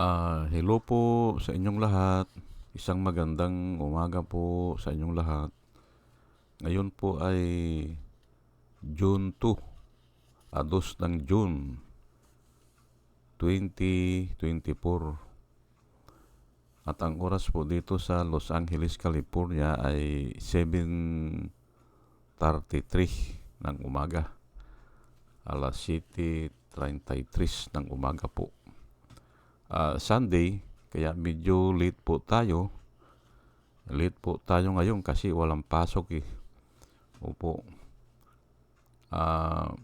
Ah, hello po sa inyong lahat. Isang magandang umaga po sa inyong lahat. Ngayon po ay June 2, ah, 2 ng June 2024. At ang oras po dito sa Los Angeles, California ay 7.33 ng umaga. Alas 7.33 ng umaga po uh, Sunday, kaya medyo late po tayo. Late po tayo ngayon kasi walang pasok eh. Opo. Uh,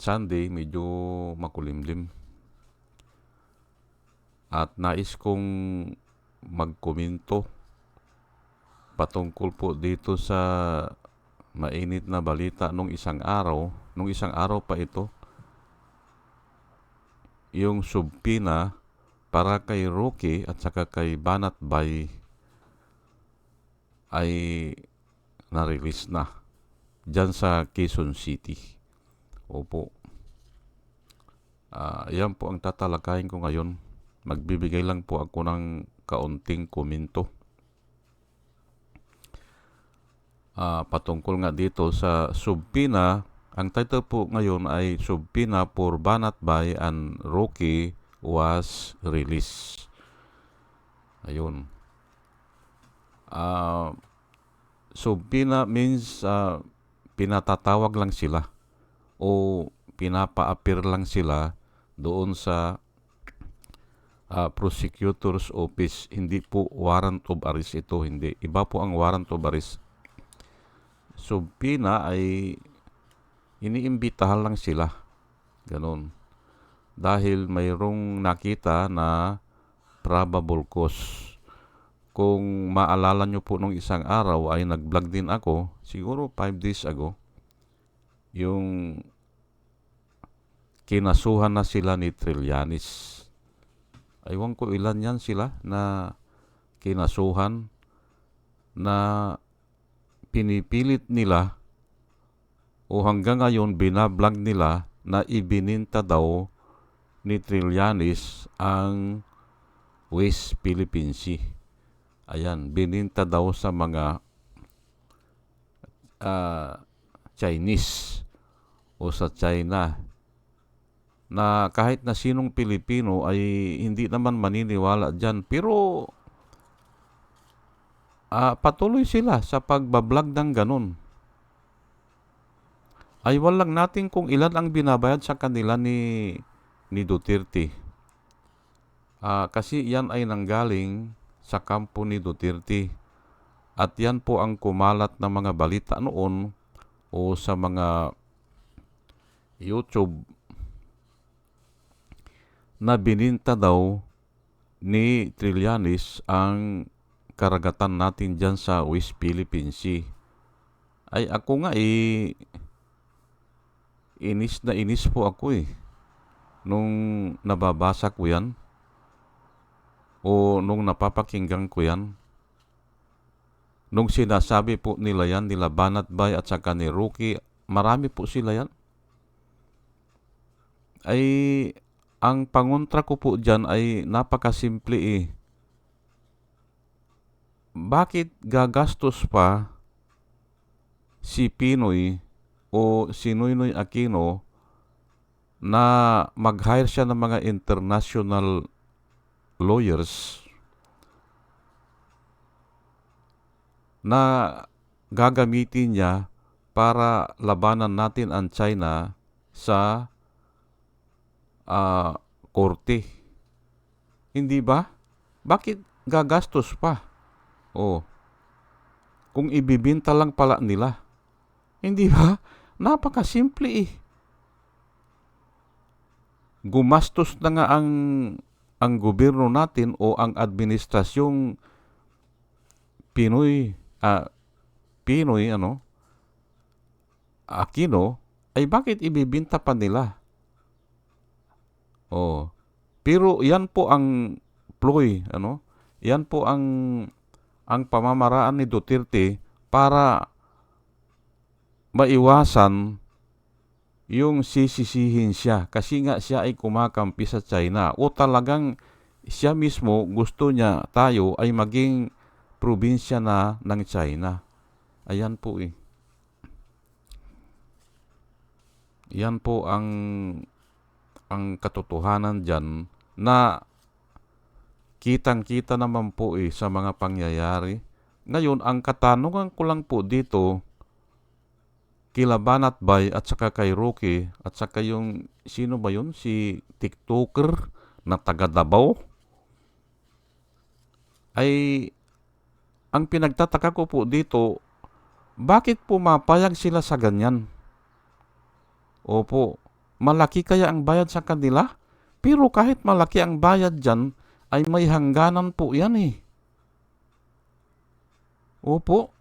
Sunday, medyo makulimlim. At nais kong magkomento patungkol po dito sa mainit na balita nung isang araw. Nung isang araw pa ito, yung subpina para kay Rocky at saka kay Banat Bay ay na-release na dyan sa Quezon City. Opo. Uh, yan po ang tatalakayin ko ngayon. Magbibigay lang po ako ng kaunting komento. Uh, patungkol nga dito sa subpina, ang title po ngayon ay Subpina for Banat Bay and Rocky was released. Ayun. Uh, so, pina means uh, pinatatawag lang sila o pinapa-appear lang sila doon sa uh, prosecutor's office. Hindi po warrant of arrest ito. Hindi. Iba po ang warrant of arrest. So, pina ay iniimbitahan lang sila. Ganon dahil mayroong nakita na probable cause. Kung maalala nyo po nung isang araw ay nag-vlog din ako, siguro 5 days ago, yung kinasuhan na sila ni Trillanes. Aywan ko ilan yan sila na kinasuhan na pinipilit nila o hanggang ngayon binablog nila na ibininta daw ni Trillanes ang West Philippine Sea. Ayan, bininta daw sa mga uh, Chinese o sa China na kahit na sinong Pilipino ay hindi naman maniniwala dyan. Pero uh, patuloy sila sa pagbablog ng ganun. Ay walang natin kung ilan ang binabayad sa kanila ni ni Duterte. Uh, kasi yan ay nanggaling sa kampo ni Duterte. At yan po ang kumalat na mga balita noon o sa mga YouTube na bininta daw ni Trillanes ang karagatan natin dyan sa West Philippine Sea. Ay ako nga eh, inis na inis po ako eh nung nababasa ko yan o nung napapakinggan ko yan nung sinasabi po nila yan nila Banat Bay at saka ni Rookie marami po sila yan. Ay ang pangontra ko po dyan ay napakasimple eh. Bakit gagastos pa si Pinoy o si Noynoy Aquino na mag-hire siya ng mga international lawyers na gagamitin niya para labanan natin ang China sa uh, korte. Hindi ba? Bakit gagastos pa? Oh. Kung ibibinta lang pala nila. Hindi ba? Napakasimple eh gumastos na nga ang ang gobyerno natin o ang administrasyong Pinoy uh, Pinoy ano Aquino ay bakit ibibinta pa nila? Oh. Pero yan po ang ploy, ano? Yan po ang ang pamamaraan ni Duterte para maiwasan yung sisisihin siya kasi nga siya ay kumakampi sa China o talagang siya mismo gusto niya tayo ay maging probinsya na ng China. Ayan po eh. Yan po ang ang katotohanan diyan na kitang-kita naman po eh sa mga pangyayari. Ngayon, ang katanungan ko lang po dito, kila Banat Bay at saka kay Rocky at saka yung sino ba yun? Si TikToker na taga Davao? Ay, ang pinagtataka ko po dito, bakit pumapayag sila sa ganyan? Opo, malaki kaya ang bayad sa kanila? Pero kahit malaki ang bayad dyan, ay may hangganan po yan eh. Opo,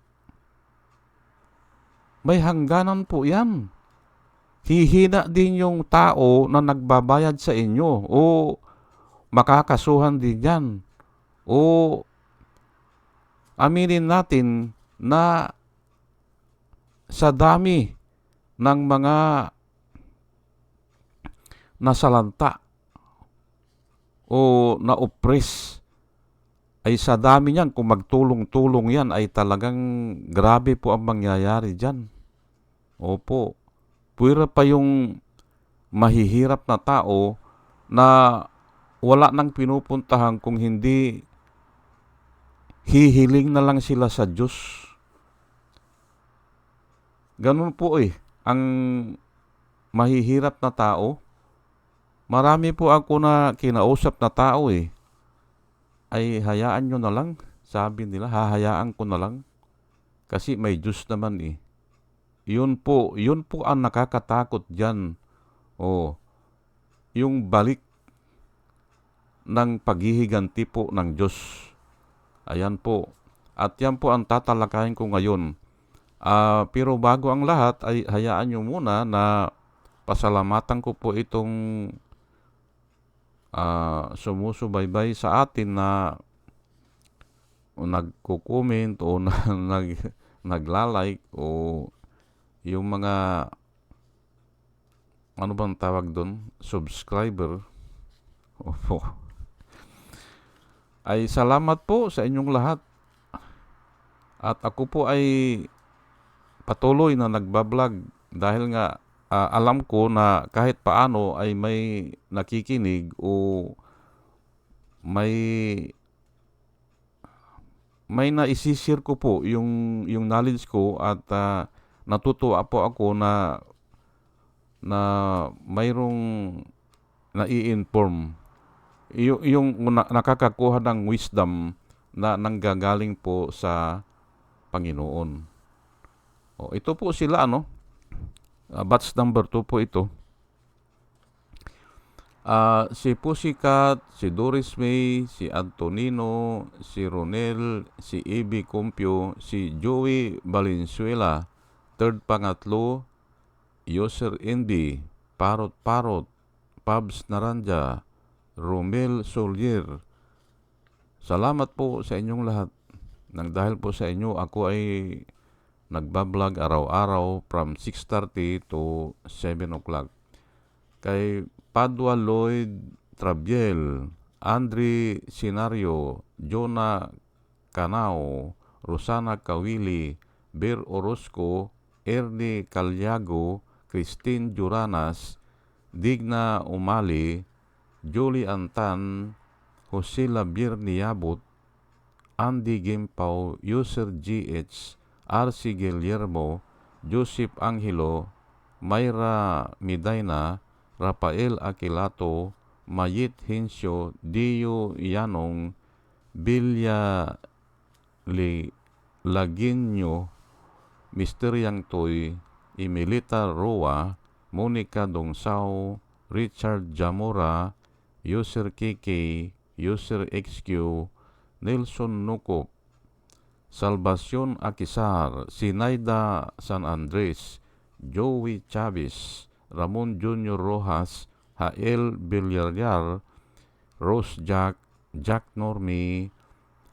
may hangganan po yan. Hihina din yung tao na nagbabayad sa inyo o makakasuhan din yan. O aminin natin na sa dami ng mga nasalanta o na-oppress ay sa dami niyan, kung magtulong-tulong yan, ay talagang grabe po ang mangyayari dyan. Opo. Pwera pa yung mahihirap na tao na wala nang pinupuntahan kung hindi hihiling na lang sila sa Diyos. Ganun po eh, ang mahihirap na tao. Marami po ako na kinausap na tao eh. Ay hayaan nyo na lang. Sabi nila, hahayaan ko na lang. Kasi may Diyos naman eh. Yun po, yun po ang nakakatakot dyan. O, yung balik ng paghihiganti po ng Diyos. Ayan po. At yan po ang tatalakayin ko ngayon. Uh, pero bago ang lahat, ay hayaan nyo muna na pasalamatan ko po itong uh, sumusubaybay sa atin na nagko-comment o na, nag nagla-like o yung mga ano bang tawag doon? Subscriber. Opo. Ay salamat po sa inyong lahat. At ako po ay patuloy na nagbablog dahil nga uh, alam ko na kahit paano ay may nakikinig o may may naisishare ko po yung yung knowledge ko at uh, natutuwa po ako na na mayroong nai-inform yung, yung na, nakakakuha ng wisdom na nanggagaling po sa Panginoon. O, ito po sila ano, Uh, batch number 2 po ito. Uh, si Pussycat, si Doris May, si Antonino, si Ronel, si Ibi Compio, si Joey Valenzuela, third pangatlo, Yoser Indy, Parot Parot, Pabs Naranja, Romel Solier. Salamat po sa inyong lahat. Nang dahil po sa inyo, ako ay nagbablog araw-araw from 6.30 to 7 o'clock. Kay Padua Lloyd Trabiel, Andre Sinario, Jonah Canao, Rosana Kawili, Bir Orozco, Ernie Calyago, Christine Juranas, Digna Umali, Julie Antan, Jose Labir Niabot, Andy Gimpaw, User GH, R.C. Guillermo, Joseph Angelo, Mayra Midaina, Rafael Aquilato, Mayit Hinsyo, Dio Yanong, Bilya Li Laginyo, Mr. Yang Toy, Emilita Roa, Monica Dongsao, Richard Jamora, User KK, User XQ, Nelson Nukop, Salvacion Akisar, Sinaida San Andres, Joey Chavez, Ramon Junior Rojas, Hael Villarreal, Rose Jack, Jack Normi,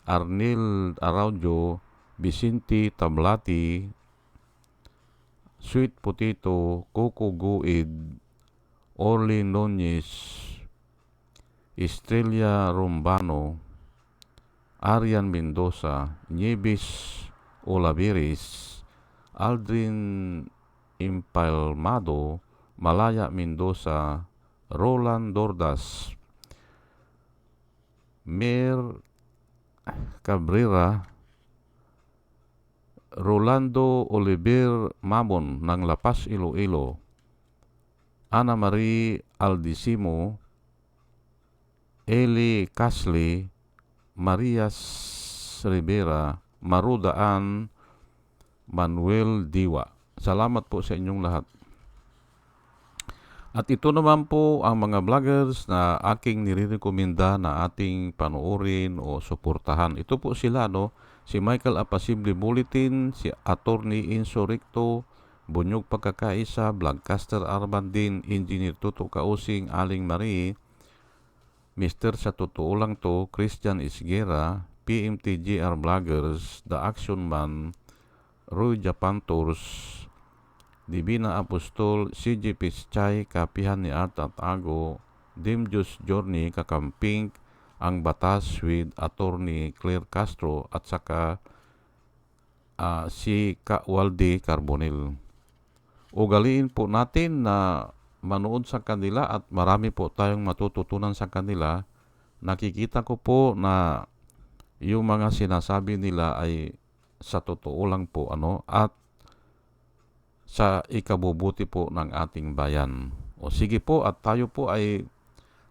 Arnil Araujo, Vicente Tablati, Sweet Potato, Coco Guid, Orly Nunez, Estrella Rombano, Arian Mendoza, Nieves Olaveris, Aldrin Impalmado, Malaya Mendoza, Roland Dordas, Mer Cabrera, Rolando Oliver Mamon ng Lapas Iloilo, Ana Marie Aldisimo, Eli Casli, Marias Rivera, Marudaan, Manuel Diwa. Salamat po sa inyong lahat. At ito naman po ang mga vloggers na aking nirirekomenda na ating panoorin o suportahan. Ito po sila, no? Si Michael Apasible Bulletin, si Attorney Insurrecto, Bunyog Pagkakaisa, Vlogcaster Armandin, Engineer Tuto Kausing, Aling Marie, Mr. Sa Totoo Lang To, Christian Isguera, PMTGR Vloggers, The Action Man, Roy Japan Tours, Divina Apostol, CJ Pischay, Kapihan ni Art at Ago, Dimjus Journey, Kakamping, Ang Batas with Attorney Claire Castro at saka ah, si Ka Walde Carbonel. Ugaliin po natin na manood sa kanila at marami po tayong matututunan sa kanila. Nakikita ko po na yung mga sinasabi nila ay sa totoo lang po ano at sa ikabubuti po ng ating bayan. O sige po at tayo po ay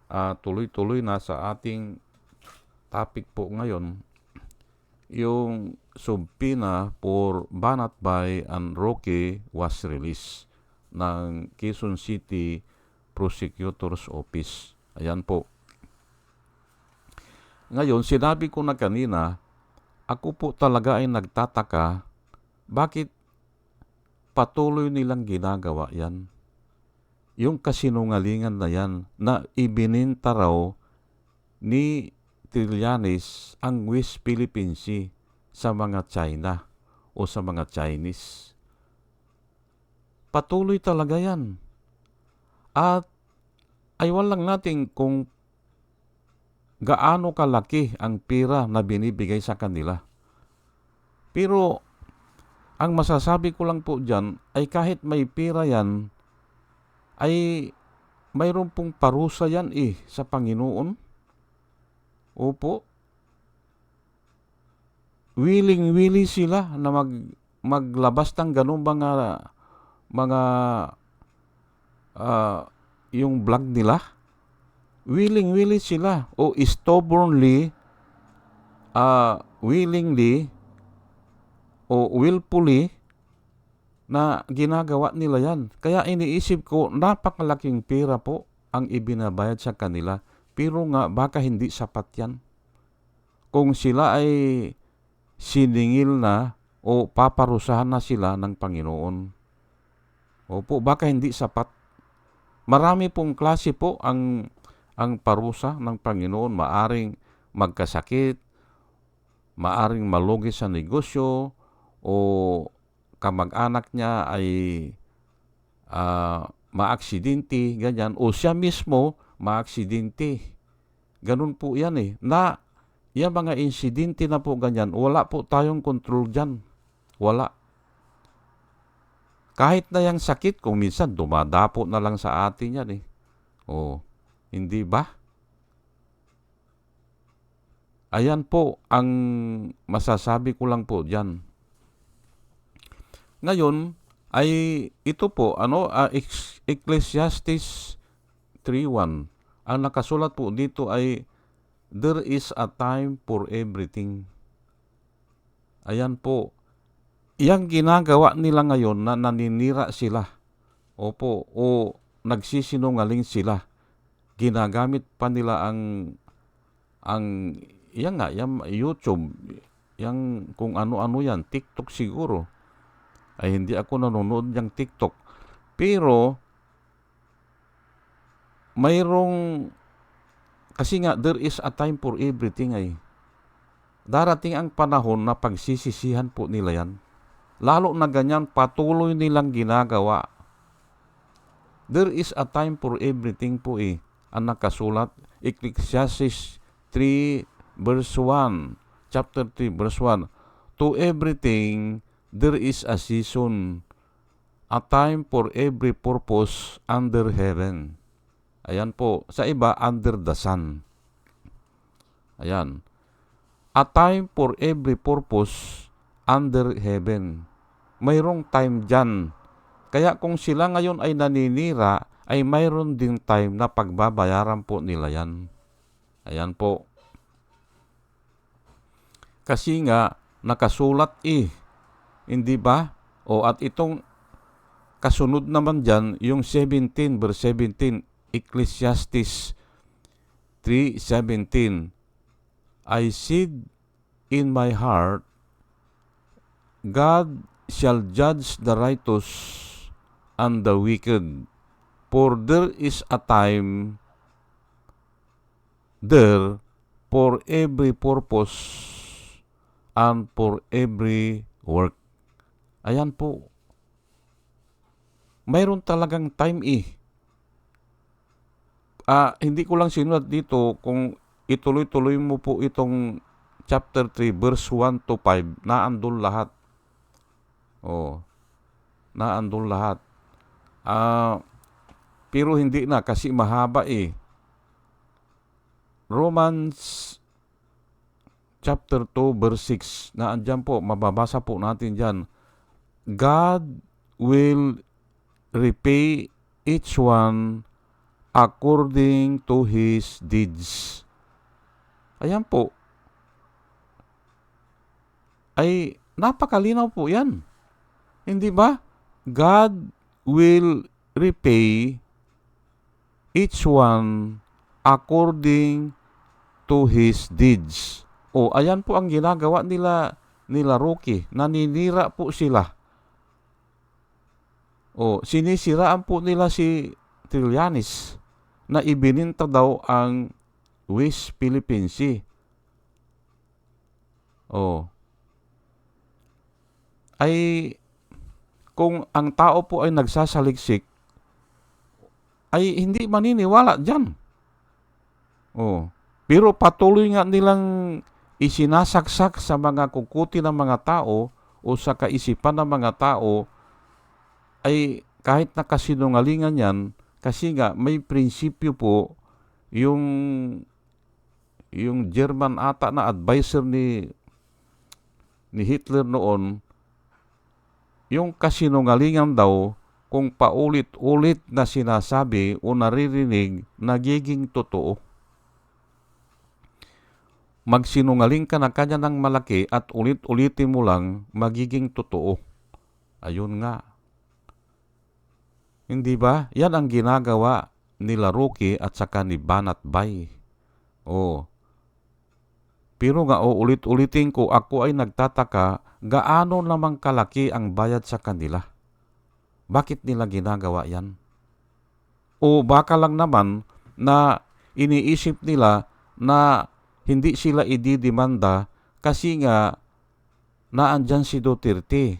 ah, tuloy-tuloy na sa ating topic po ngayon yung subpoena for Banat Bay and Roque was released ng Quezon City Prosecutor's Office. Ayan po. Ngayon, sinabi ko na kanina, ako po talaga ay nagtataka bakit patuloy nilang ginagawa yan. Yung kasinungalingan na yan na ibininta raw ni Trillanes ang West Philippine Sea sa mga China o sa mga Chinese. Patuloy talaga yan. At aywan lang natin kung gaano kalaki ang pira na binibigay sa kanila. Pero ang masasabi ko lang po dyan ay kahit may pira yan, ay mayroon pong parusa yan eh sa Panginoon. Opo. Willing-willing sila na mag, maglabas ng ganun mga mga ah, yung vlog nila. Willing-willing sila o stubbornly ah, willingly o willfully na ginagawa nila yan. Kaya iniisip ko, napakalaking pera po ang ibinabayad sa kanila. Pero nga, baka hindi sapat yan. Kung sila ay siningil na o paparusahan na sila ng Panginoon. Opo, baka hindi sapat. Marami pong klase po ang ang parusa ng Panginoon. Maaring magkasakit, maaring malugi sa negosyo, o kamag-anak niya ay uh, maaksidente, ganyan, o siya mismo maaksidente. Ganun po yan eh. Na, yan mga insidente na po ganyan, wala po tayong control dyan. Wala. Kahit na yung sakit, kung minsan dumadapo na lang sa atin yan eh. O, hindi ba? Ayan po ang masasabi ko lang po dyan. Ngayon ay ito po ano uh, Ecclesiastes 3:1. Ang nakasulat po dito ay there is a time for everything. Ayan po. Yang ginagawa nila ngayon na naninira sila. Opo, o nagsisinungaling sila. Ginagamit pa nila ang ang yan nga, yung YouTube, yang kung ano-ano yan, TikTok siguro ay hindi ako nanonood ng TikTok. Pero, mayroong, kasi nga, there is a time for everything ay. Darating ang panahon na pagsisisihan po nila yan. Lalo na ganyan, patuloy nilang ginagawa. There is a time for everything po eh. Ang nakasulat, Ecclesiastes 3 verse 1, chapter 3 verse 1, To everything there is a season, a time for every purpose under heaven. Ayan po. Sa iba, under the sun. Ayan. A time for every purpose under heaven. Mayroong time dyan. Kaya kung sila ngayon ay naninira, ay mayroon ding time na pagbabayaran po nila yan. Ayan po. Kasi nga, nakasulat eh. Hindi ba? O at itong kasunod naman dyan, yung 17 verse 17, Ecclesiastes 3.17, I said in my heart, God shall judge the righteous and the wicked, for there is a time there for every purpose and for every work. Ayan po. Mayroon talagang time eh. Ah, hindi ko lang sinulat dito kung ituloy-tuloy mo po itong chapter 3 verse 1 to 5 naandun lahat. Oh. Naandun lahat. Ah, pero hindi na kasi mahaba eh. Romans chapter 2 verse 6 na andyan po mababasa po natin diyan God will repay each one according to his deeds ayan po ay napakalinaw po yan hindi ba God will repay each one according to his deeds o, ayan po ang ginagawa nila nila Rocky. Naninira po sila. O, sinisiraan po nila si Trillanes na ibininta daw ang West Philippine Sea. O, ay kung ang tao po ay nagsasaliksik, ay hindi maniniwala dyan. O, pero patuloy nga nilang isinasaksak sa mga kukuti ng mga tao o sa kaisipan ng mga tao ay kahit nakasinungalingan yan kasi nga may prinsipyo po yung yung German ata na advisor ni ni Hitler noon yung kasinungalingan daw kung paulit-ulit na sinasabi o naririnig nagiging totoo magsinungaling ka na kanya ng malaki at ulit-ulitin mo lang, magiging totoo. Ayun nga. Hindi ba? Yan ang ginagawa nila Rocky at saka ni Banat Bay. Oh. Pero nga, oh, ulit-ulitin ko, ako ay nagtataka, gaano namang kalaki ang bayad sa kanila? Bakit nila ginagawa yan? O baka lang naman na iniisip nila na hindi sila ididemanda kasi nga naandyan si Duterte.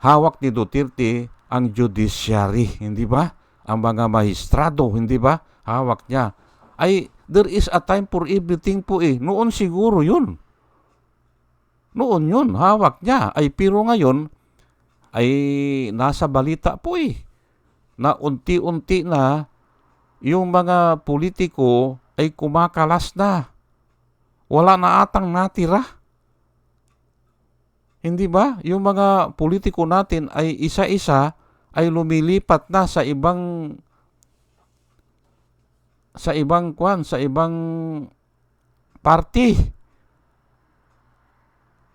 Hawak ni Duterte ang judiciary, hindi ba? Ang mga mahistrado, hindi ba? Hawak niya. Ay, there is a time for everything po eh. Noon siguro yun. Noon yun, hawak niya. Ay, pero ngayon, ay nasa balita po eh. Na unti-unti na yung mga politiko ay kumakalas na wala na atang natira. Hindi ba? Yung mga politiko natin ay isa-isa ay lumilipat na sa ibang sa ibang kwan, sa ibang party.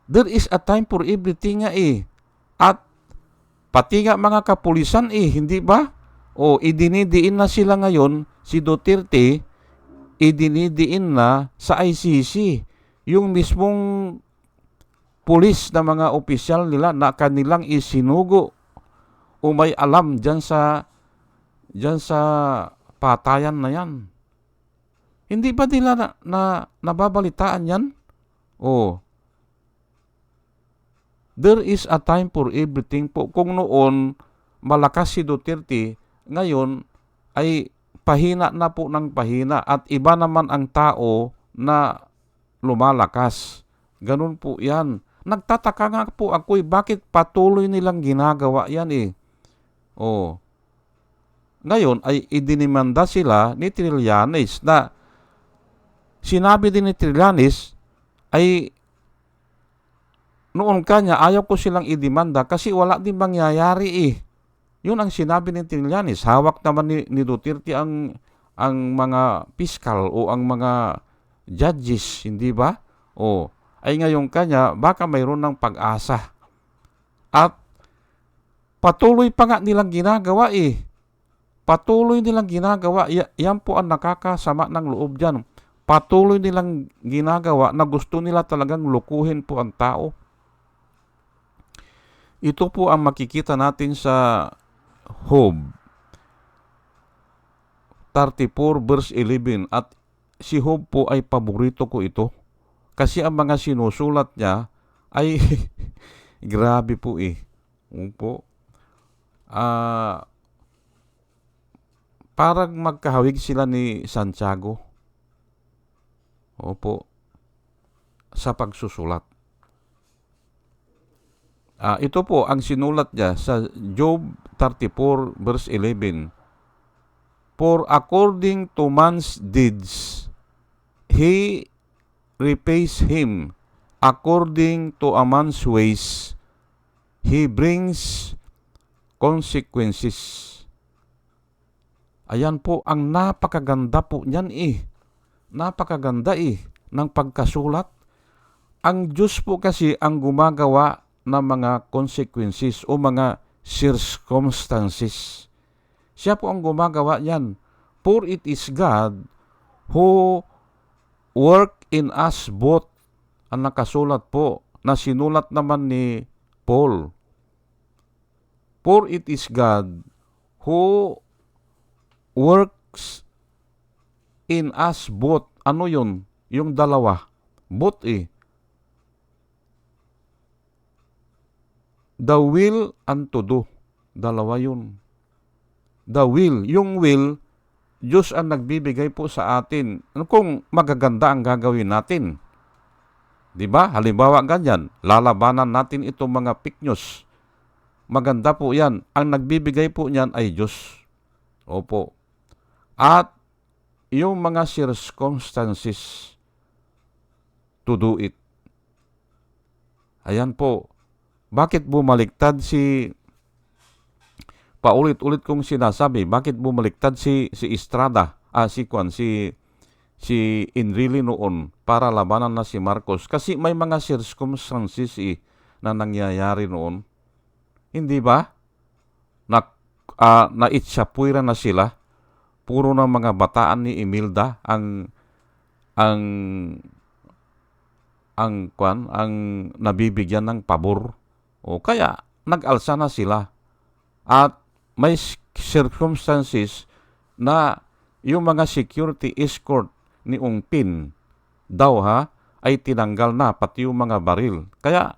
There is a time for everything nga eh. At pati nga mga kapulisan eh, hindi ba? O idinidiin na sila ngayon si Duterte idinidiin na sa ICC yung mismong pulis na mga opisyal nila na kanilang isinugo o may alam dyan sa dyan sa patayan na yan. Hindi ba nila na, na nababalitaan yan? Oh. There is a time for everything po. Kung noon malakas si Duterte, ngayon ay pahina na po ng pahina at iba naman ang tao na lumalakas. Ganun po yan. Nagtataka nga po ako eh, bakit patuloy nilang ginagawa yan eh. Oh. Ngayon ay idinimanda sila ni Trillanes na sinabi din ni Trillanes ay noon kanya ayaw ko silang idemanda kasi wala din mangyayari eh. Yun ang sinabi ni Trillanes. Hawak naman ni, ni Duterte ang ang mga piskal o ang mga judges, hindi ba? O ay ngayon kanya baka mayroon ng pag-asa. At patuloy pa nga nilang ginagawa eh. Patuloy nilang ginagawa. Ya- yan po ang nakakasama ng loob dyan. Patuloy nilang ginagawa na gusto nila talagang lukuhin po ang tao. Ito po ang makikita natin sa Job 34 verse 11 at si Job po ay paborito ko ito kasi ang mga sinusulat niya ay grabe po eh. Opo. Ah parang magkahawig sila ni Santiago. Opo. Sa pagsusulat. Ah, ito po ang sinulat niya sa Job 34 verse 11. For according to man's deeds, he repays him. According to a man's ways, he brings consequences. Ayan po, ang napakaganda po niyan eh. Napakaganda eh ng pagkasulat. Ang Diyos po kasi ang gumagawa ng mga consequences o mga circumstances. Siya po ang gumagawa yan. For it is God who work in us both. Ang nakasulat po na sinulat naman ni Paul. For it is God who works in us both. Ano yun? Yung dalawa. Both eh. The will and to do. Dalawa yun. The will. Yung will, Diyos ang nagbibigay po sa atin. Ano kung magaganda ang gagawin natin? Di ba? Halimbawa ganyan, lalabanan natin itong mga fake news. Maganda po yan. Ang nagbibigay po niyan ay Diyos. Opo. At yung mga circumstances to do it. Ayan po. Bakit bumaliktad si paulit-ulit kong sinasabi, bakit bumaliktad si si Estrada, ah si Kwan, si si Enrile noon para labanan na si Marcos kasi may mga circumstances eh, na nangyayari noon. Hindi ba? Na uh, naitsapwira na sila. Puro ng mga bataan ni Emilda ang ang ang kwan ang nabibigyan ng pabor o kaya nag-alsa na sila. At may circumstances na yung mga security escort ni Ungpin daw ha ay tinanggal na pati yung mga baril. Kaya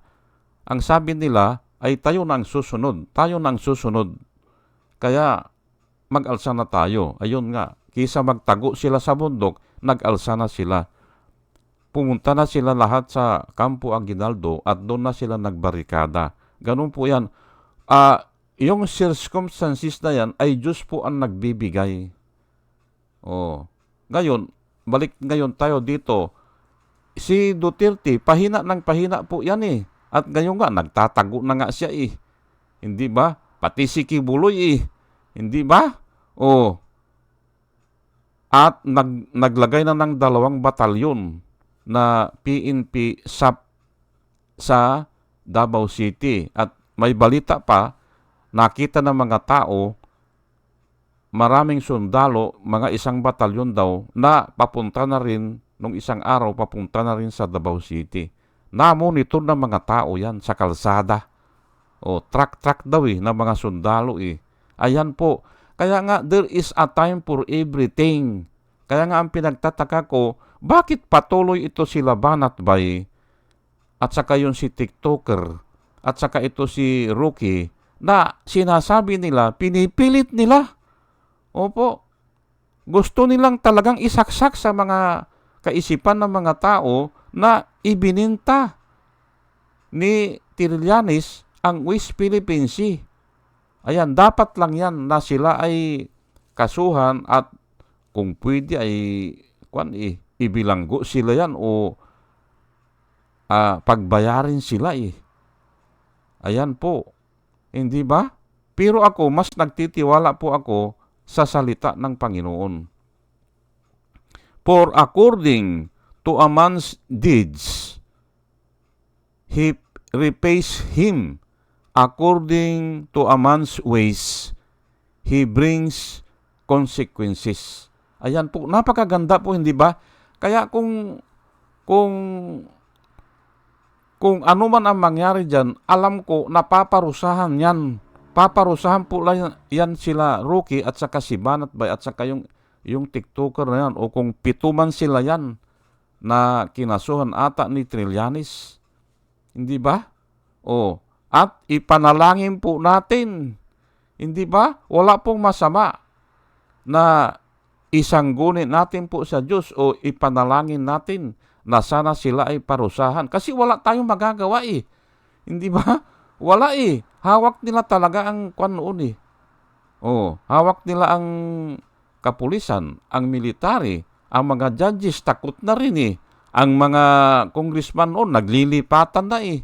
ang sabi nila ay tayo na ang susunod. Tayo na ang susunod. Kaya mag-alsa na tayo. Ayun nga, kisa magtago sila sa bundok, nag-alsa na sila. Pumunta na sila lahat sa Campo Aguinaldo at doon na sila nagbarikada. Ganun po yan. Ah, yung circumstances na yan ay Diyos po ang nagbibigay. Oh. Ngayon, balik ngayon tayo dito. Si Duterte, pahina ng pahina po yan eh. At ngayon nga, nagtatago na nga siya eh. Hindi ba? Pati si Kibuloy eh. Hindi ba? Oh. At nag, naglagay na ng dalawang batalyon na PNP sa, sa Davao City. At may balita pa, nakita ng mga tao, maraming sundalo, mga isang batalyon daw, na papunta na rin, nung isang araw, papunta na rin sa Davao City. Na-monitor ng mga tao yan sa kalsada. O, truck-truck daw eh, ng mga sundalo eh. Ayan po. Kaya nga, there is a time for everything. Kaya nga ang pinagtataka ko, bakit patuloy ito si Labanat Bay at saka yung si TikToker at saka ito si Rookie na sinasabi nila, pinipilit nila. Opo, gusto nilang talagang isaksak sa mga kaisipan ng mga tao na ibininta ni Trillanes ang West Philippine Sea. Ayan, dapat lang yan na sila ay kasuhan at kung pwede ay kwan, eh, ibilanggo sila yan o ah, pagbayarin sila eh. Ayan po. Hindi ba? Pero ako, mas nagtitiwala po ako sa salita ng Panginoon. For according to a man's deeds, he repays him. According to a man's ways, he brings consequences. Ayan po, napakaganda po, hindi ba? Kaya kung kung kung ano man ang mangyari dyan, alam ko napaparusahan yan. Paparusahan po lang yan sila Rookie at saka si Banat Bay at saka yung, yung TikToker na yan. O kung pito man sila yan na kinasuhan ata ni Trillanes. Hindi ba? O, at ipanalangin po natin. Hindi ba? Wala pong masama na isanggunin natin po sa Diyos o ipanalangin natin na sana sila ay parusahan. Kasi wala tayong magagawa eh. Hindi ba? Wala eh. Hawak nila talaga ang kwan noon eh. Oh, hawak nila ang kapulisan, ang military, ang mga judges takot na rin eh. Ang mga congressman noon naglilipatan na eh.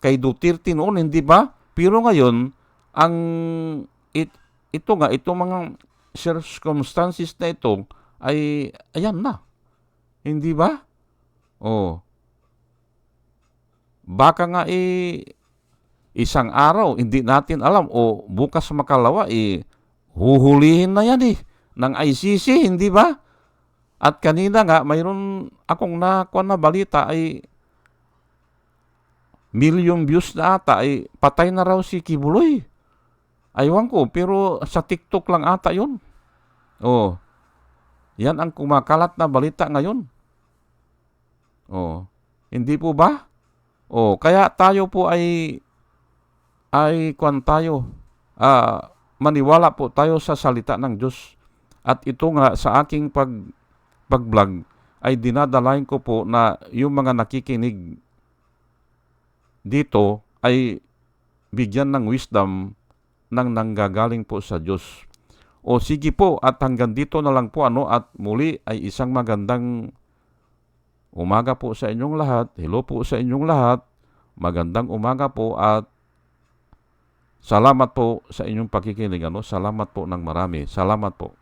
Kay Duterte noon, hindi ba? Pero ngayon, ang it, ito nga, itong mga circumstances na ito ay ayan na. Hindi ba? Oh. Baka nga eh isang araw hindi natin alam o bukas makalawa eh huhulihin na yan eh ng ICC, hindi ba? At kanina nga mayroon akong nakuha na balita ay million views na ata ay patay na raw si Kibuloy. Aywan ko, pero sa TikTok lang ata yun. Oh. Yan ang kumakalat na balita ngayon. Oh. Hindi po ba? Oh, kaya tayo po ay ay kwan tayo. Ah, maniwala po tayo sa salita ng Diyos. At ito nga sa aking pag pag-vlog ay dinadalain ko po na yung mga nakikinig dito ay bigyan ng wisdom ng nanggagaling po sa Diyos. O sige po at hanggang dito na lang po ano at muli ay isang magandang umaga po sa inyong lahat. Hello po sa inyong lahat. Magandang umaga po at salamat po sa inyong pakikinig. Ano? Salamat po ng marami. Salamat po.